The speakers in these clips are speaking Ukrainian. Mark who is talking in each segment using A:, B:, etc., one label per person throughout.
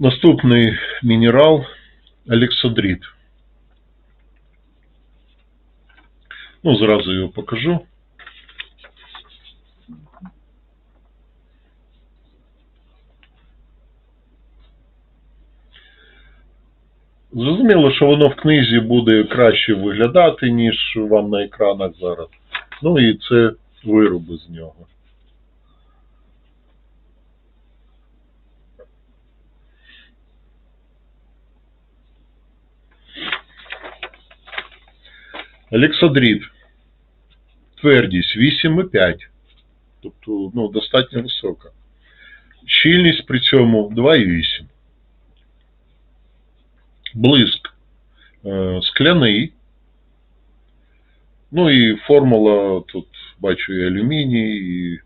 A: Наступний мінерал Алексодрит. Ну, зразу його покажу. Зрозуміло, що воно в книзі буде краще виглядати, ніж вам на екранах зараз. Ну і це вироби з нього. Олександрит. Твердість 8,5. Тобто, ну, достатньо висока. Щільність при цьому 2,8. Блиск е, скляний. Ну і формула тут бачу і алюміній, і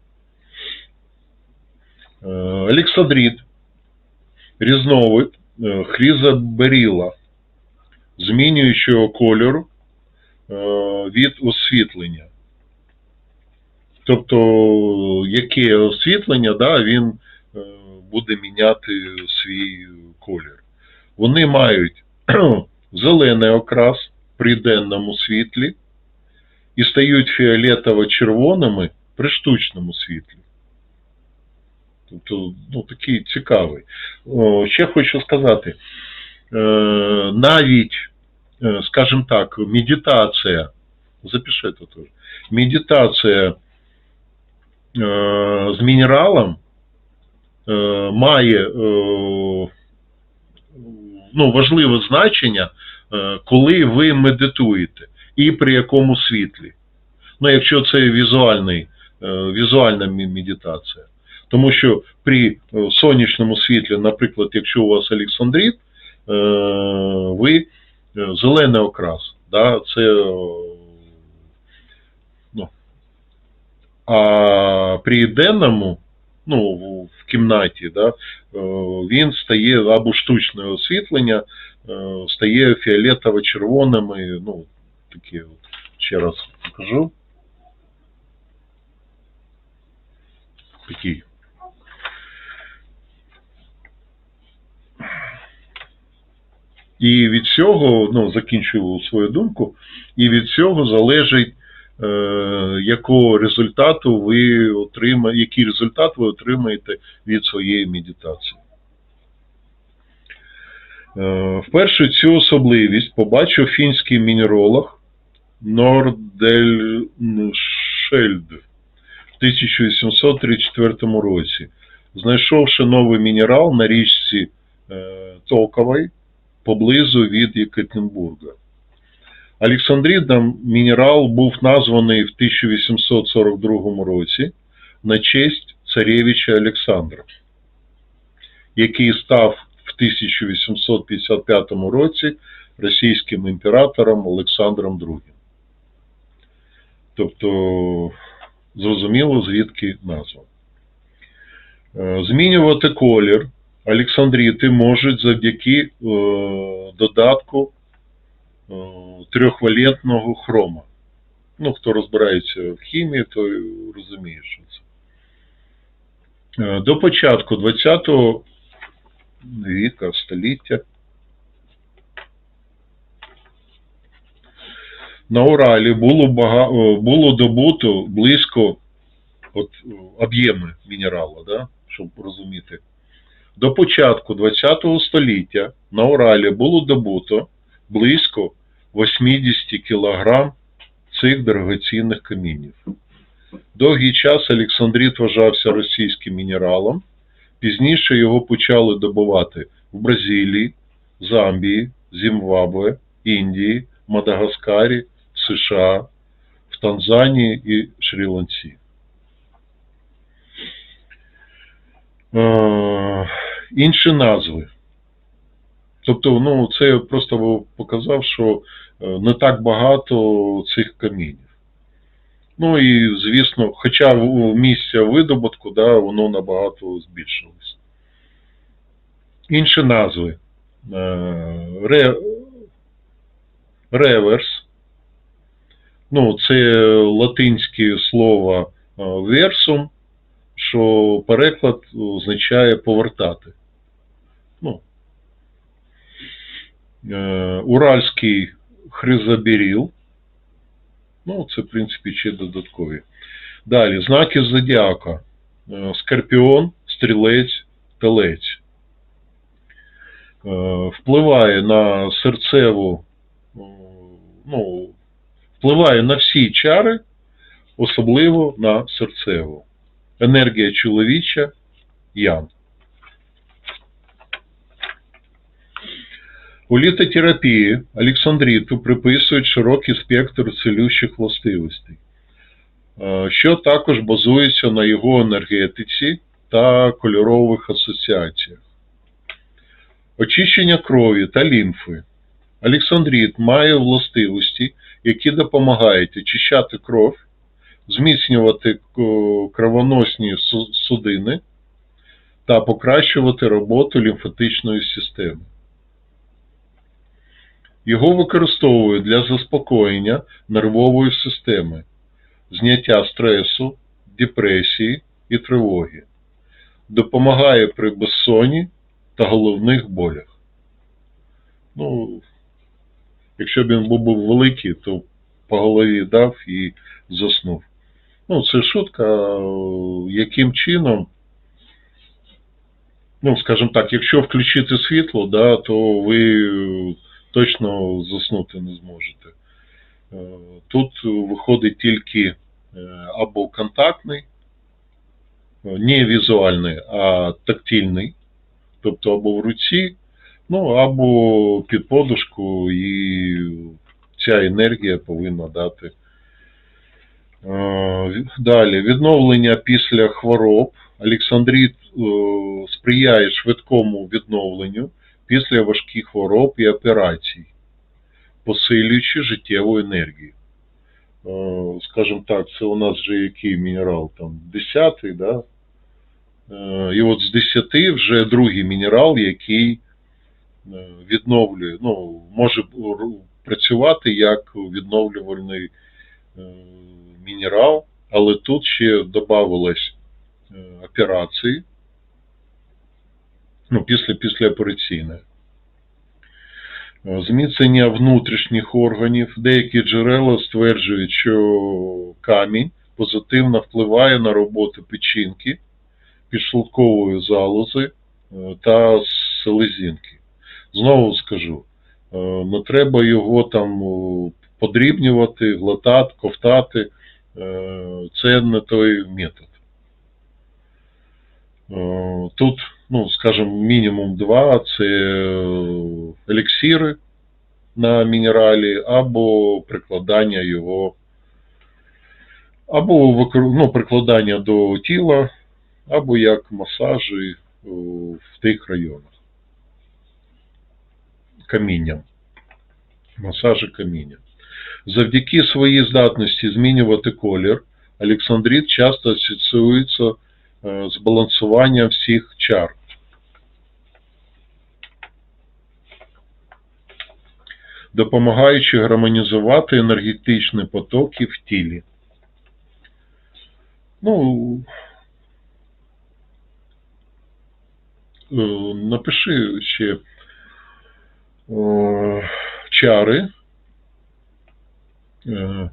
A: е, Олександрит. Різновид е, змінюючого кольору від освітлення. Тобто, яке освітлення, да, він е, буде міняти свій колір. Вони мають зелений окрас при денному світлі і стають фіолетово-червоними при штучному світлі. Тобто, ну, такий цікавий. Ще хочу сказати, е, навіть, е, скажімо так, медитація, запиши це теж, медитація е, з мінералом е, має е, ну, важливе значення, е, коли ви медитуєте і при якому світлі. Ну, якщо це візуальний, е, візуальна медитація. Тому що при е, сонячному світлі, наприклад, якщо у вас Олександрит, е, ви зелений окрас. Да, це, е, ну, а при денному, ну, в- кімнаті, да, е, він стає або штучне освітлення, е, стає фіолетово-червоними, ну, такі от, ще раз покажу. Такий. І від цього, ну, закінчую свою думку, і від цього залежить, е, якого результату ви отримаєте, який результат ви отримаєте від своєї медитації. Е, вперше цю особливість побачив фінський мінеролог Нордельшельд в 1834 році, знайшовши новий мінерал на річці е, Токовій поблизу від Єкатеринбурга. Олександридом мінерал був названий в 1842 році на честь царевича Олександра, який став в 1855 році російським імператором Олександром II. Тобто, зрозуміло, звідки назва. Е, Змінювати колір Олександрити можуть завдяки е, додатку е, трьохвалентного хрома. Ну, хто розбирається в хімії, той розуміє, що це. Е, До початку 20-го віка, століття на Уралі було, бага... було добуто близько от, об'єми мінералу, да? щоб розуміти. До початку ХХ століття на Уралі було добуто близько 80 кг цих дорогоцінних камінів. Довгий час Олександрит вважався російським мінералом. Пізніше його почали добувати в Бразилії, Замбії, Зімбабве, Індії, Мадагаскарі, США, в Танзанії і Шрі-Ланці. Інші назви. Тобто, ну, це я просто показав, що е, не так багато цих камінів. Ну і, звісно, хоча місця видобутку, да, воно набагато збільшилось. Інші назви. Е, Ре... Реверс. Ну, це латинське слово е, versum, що переклад означає повертати. Ну, е, Уральський хризоберіл. Ну, це, в принципі, ще додаткові. Далі, знаки зодіака. Е, Скорпіон, стрілець, телець. Е, Впливає на серцеву, е, ну, впливає на всі чари, особливо на серцеву. Енергія чоловіча, ян. У літотерапії Олександріту приписують широкий спектр цілющих властивостей, е, що також базується на його енергетиці та кольорових асоціаціях. Очищення крові та лімфи. Олександрит має властивості, які допомагають очищати кров, зміцнювати кровоносні судини та покращувати роботу лімфатичної системи. Його використовують для заспокоєння нервової системи, зняття стресу, депресії і тривоги. Допомагає при безсонні та головних болях. Ну, якщо б він був великий, то по голові дав і заснув. Ну, це шутка, яким чином, ну, скажімо так, якщо включити світло, да, то ви точно заснути не зможете. Е, Тут виходить тільки е, або контактний, не візуальний, а тактильний, тобто або в руці, ну або під подушку, і ця енергія повинна дати. Е, Далі, відновлення після хвороб. Олександрит е, сприяє швидкому відновленню після важких хвороб і операцій, посилюючи життєву енергію. Е, Скажімо так, це у нас вже який мінерал там 10, да? Е, І от з 10 вже другий мінерал, який е, відновлює, ну, може працювати як відновлювальний мінерал, але тут ще додавалось операції, ну, після післяопераційне. Зміцнення внутрішніх органів. Деякі джерела стверджують, що камінь позитивно впливає на роботу печінки, підшлункової залози е, та селезінки. Знову скажу, е, не треба його там е, подрібнювати, глотати, ковтати. Це не той метод. Тут, ну, скажімо, мінімум два це е, еліксири на мінералі, або прикладання його, або ну, прикладання до тіла, або як масажі е, в тих районах. Камінням. Масажі камінням. Завдяки своїй здатності змінювати колір, Олександрит часто асоціюється е, з балансуванням всіх чар. Допомагаючи гармонізувати енергетичні потоки в тілі. Ну, е, напиши ще е, чари. Е,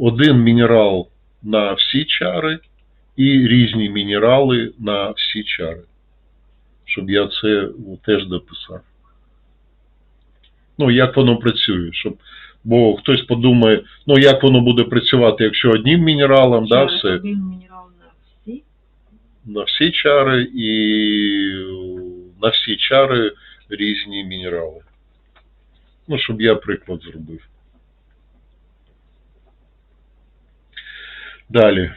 A: один мінерал на всі чари і різні мінерали на всі чари. Щоб я це теж дописав. Ну, як воно працює, щоб. Бо хтось подумає, ну як воно буде працювати, якщо одним мінералом, да, все,
B: Один мінерал на всі.
A: на всі чари і на всі чари різні мінерали. Ну, щоб я приклад зробив. Далі.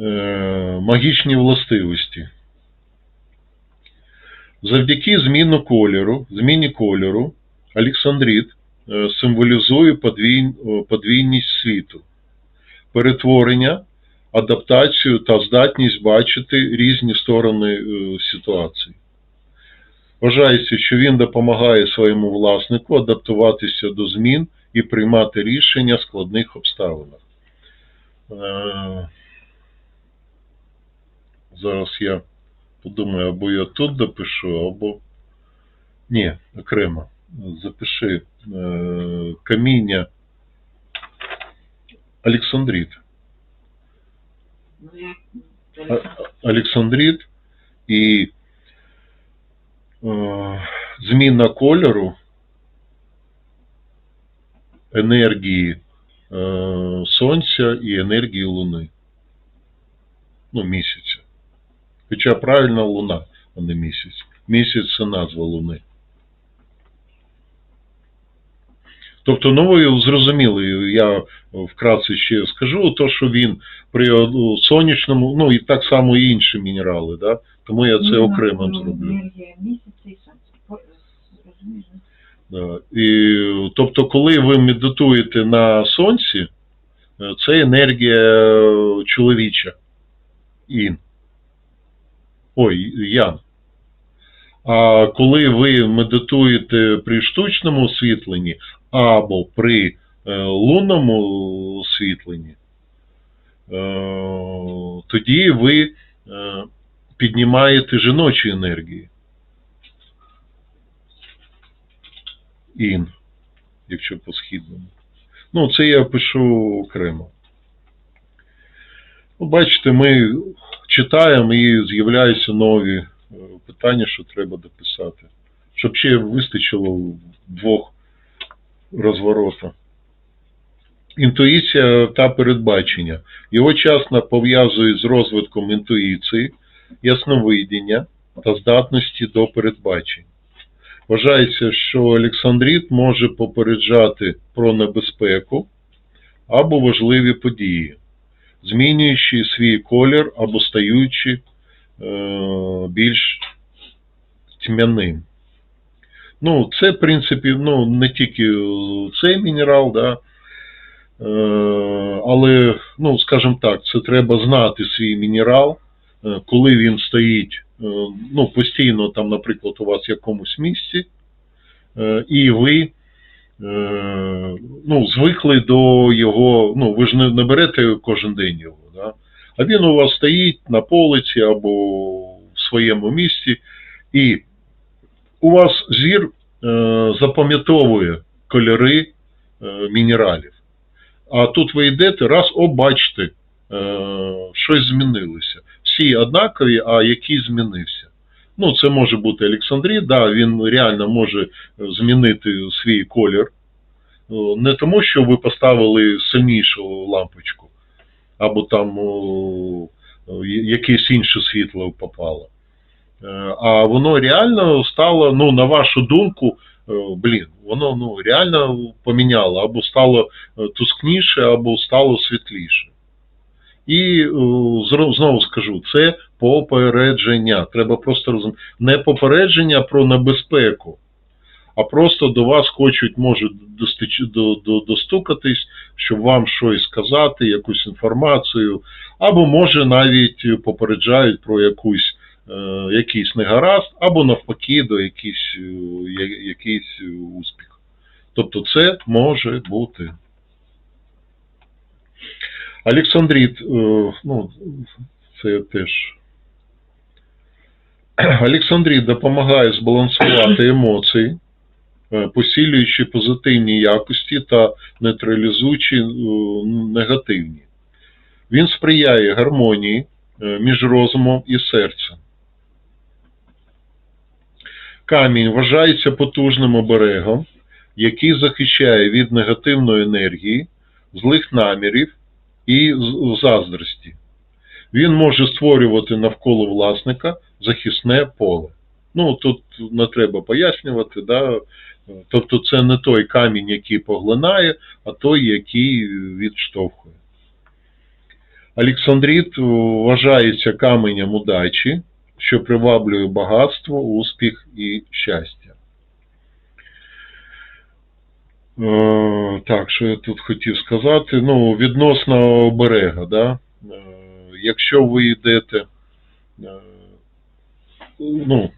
A: Е, магічні властивості. Завдяки зміну кольору, зміні кольору, Олександрит е, символізує подвійн, подвійність світу, перетворення, адаптацію та здатність бачити різні сторони е, ситуації. Вважається, що він допомагає своєму власнику адаптуватися до змін і приймати рішення в складних обставинах. Е, Зараз я подумаю, або я тут допишу, або. Ні, окремо. Запиши е, каміння Олександрит.
B: Ну, я...
A: І е, зміна кольору енергії е, Сонця і енергії Луни. Ну, місяця. Хоча правильно Луна, а не місяць. Місяць це назва Луни. Тобто, ну ви зрозуміли, я вкратце ще скажу, то, що він при сонячному, ну і так само і інші мінерали, да? тому я це
B: Ну,
A: окремо
B: ну,
A: зроблю.
B: Да.
A: І, тобто, коли ви медитуєте на сонці, е, це енергія е, чоловіча. Ін. Ой, ян. А коли ви медитуєте при штучному освітленні або при е, лунному освітленні, е, тоді ви е, піднімаєте жіночі енергії. Ін, якщо по східному. Ну, це я пишу окремо. Ну, бачите, ми читаємо і з'являються нові е, питання, що треба дописати. Щоб ще вистачило двох розворотів. Інтуїція та передбачення. Його часто пов'язують з розвитком інтуїції, ясновидіння та здатності до передбачень. Вважається, що Олександрит може попереджати про небезпеку або важливі події, змінюючи свій колір або стаючи е, більш тьмяним. Ну, це, в принципі, ну, не тільки цей мінерал, да, е, але, ну, скажімо так, це треба знати свій мінерал, е, коли він стоїть ну, постійно там, наприклад, у вас в якомусь місці, і ви ну, звикли до його, ну, ви ж не, берете кожен день його, да? а він у вас стоїть на полиці або в своєму місці, і у вас зір е, запам'ятовує кольори е, мінералів. А тут ви йдете, раз, о, бачите, е, щось змінилося. Всі однакові, а який змінився. Ну, це може бути Олександрит, да, він реально може е, змінити свій колір. Е, Не тому, що ви поставили сильнішу лампочку, або там якесь інше світло попало. Е, А воно реально стало, ну, на вашу думку, блін, воно ну, реально поміняло, або стало тускніше, або стало світліше. І е, знову скажу, це попередження. Треба просто розуміти. Не попередження про небезпеку, а просто до вас хочуть, до, достукатись, щоб вам щось сказати, якусь інформацію, або може навіть попереджають про якусь, е, якийсь негаразд, або навпаки до якийсь, е, якийсь успіх. Тобто це може бути. Олександрит, е, ну, це теж. Олександрит допомагає збалансувати емоції, е, посилюючи позитивні якості та нейтралізуючи е, негативні. Він сприяє гармонії між розумом і серцем. Камінь вважається потужним оберегом, який захищає від негативної енергії, злих намірів і заздрості. Він може створювати навколо власника захисне поле. Ну, тут не треба пояснювати, да? тобто це не той камінь, який поглинає, а той, який відштовхує. Олександрит вважається каменем удачі, що приваблює багатство, успіх і щастя. Е, Так, що я тут хотів сказати? Ну, відносно оберега, да? Е, якщо ви йдете, е, ну,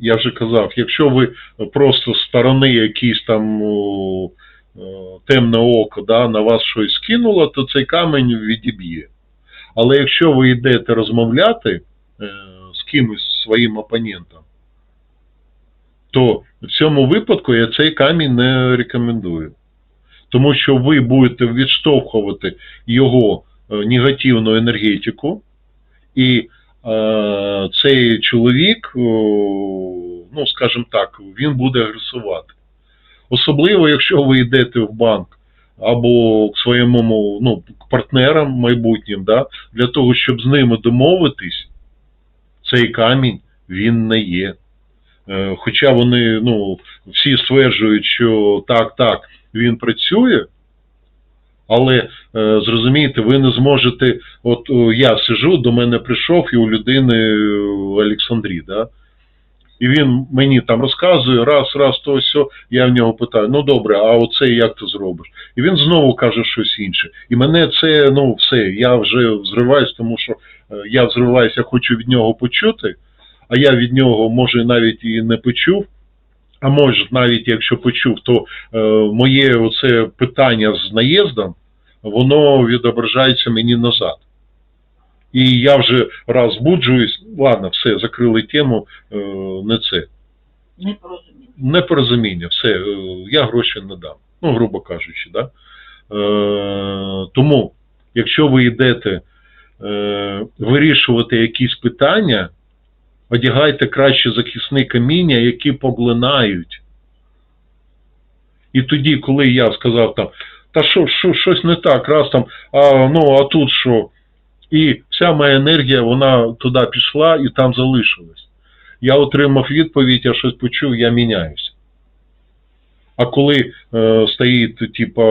A: я вже казав, якщо ви просто сторони якийсь там е, темне око да, на вас щось скинуло, то цей камінь відіб'є. Але якщо ви йдете розмовляти е, з кимось своїм опонентам, то в цьому випадку я цей камінь не рекомендую. Тому що ви будете відштовхувати його е, негативну енергетику, і е, цей чоловік, о, ну скажімо так, він буде агресувати. Особливо, якщо ви йдете в банк або к своєму ну, к партнерам майбутнім, да, для того, щоб з ними домовитись, цей камінь він не є. Е, Хоча вони ну, всі стверджують, що так, так, він працює, але е, зрозумієте, ви не зможете. От я сижу, до мене прийшов і у людини е, Олександрі, да? і він мені там розказує, раз, раз, то все, я в нього питаю, ну добре, а оце як ти зробиш? І він знову каже щось інше. І мене це, ну все, я вже взриваюсь, тому що е, я взриваюся, хочу від нього почути, а я від нього, може, навіть і не почув. А може, навіть якщо почув, то е, моє оце питання з наїздом, воно відображається мені назад. І я вже раз збуджуюсь, ладно, все, закрили тему, е, не це.
B: Непорозуміння.
A: Непорозуміння, все, е, я гроші не дам. Ну, грубо кажучи, да? Е, тому, якщо ви йдете е, вирішувати якісь питання, одягайте краще захисні каміння, які поглинають. І тоді, коли я сказав там, та що, що щось не так, раз там, а, ну а тут що? І вся моя енергія, вона туди пішла і там залишилась. Я отримав відповідь, я щось почув, я міняюся. А коли е, стоїть, типа,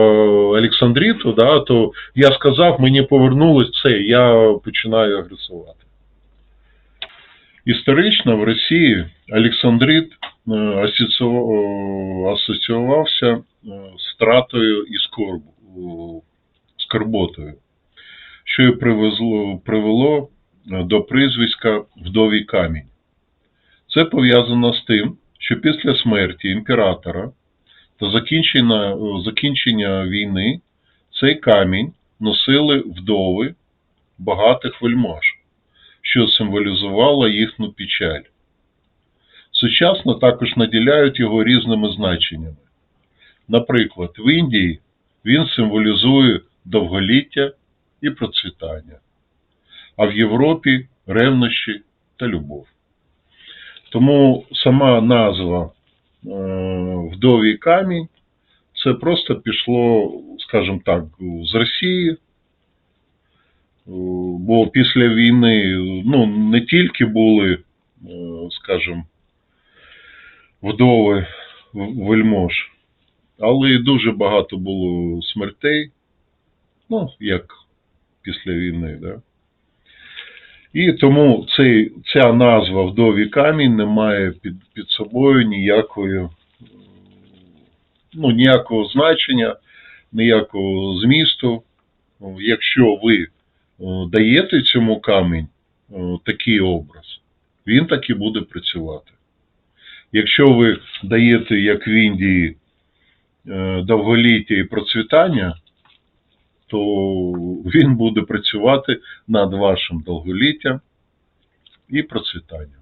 A: Олександріту, да, то я сказав, мені повернулось це, я починаю агресувати. Історично в Росії Олександрит е, е, асоціювався е, з стратою і скорботою, що привезло, привело до прізвиська вдовій камінь. Це пов'язано з тим, що після смерті імператора та закінчення, закінчення війни цей камінь носили вдови багатих вельмож, що символізувало їхню печаль. Сучасно також наділяють його різними значеннями. Наприклад, в Індії він символізує довголіття і процвітання, а в Європі ревнощі та любов. Тому сама назва е, вдовій камінь це просто пішло, скажімо так, з Росії. Е, Бо після війни ну, не тільки були, е, скажімо, вдови вельмож, але й дуже багато було смертей, ну, як після війни, да? І тому цей, ця назва вдові камінь не має під, під собою ніякої, ну, ніякого значення, ніякого змісту. Якщо ви даєте цьому камінь такий образ, він так і буде працювати. Якщо ви даєте, як в Індії, е, довголіття і процвітання, то він буде працювати над вашим довголіттям і процвітанням.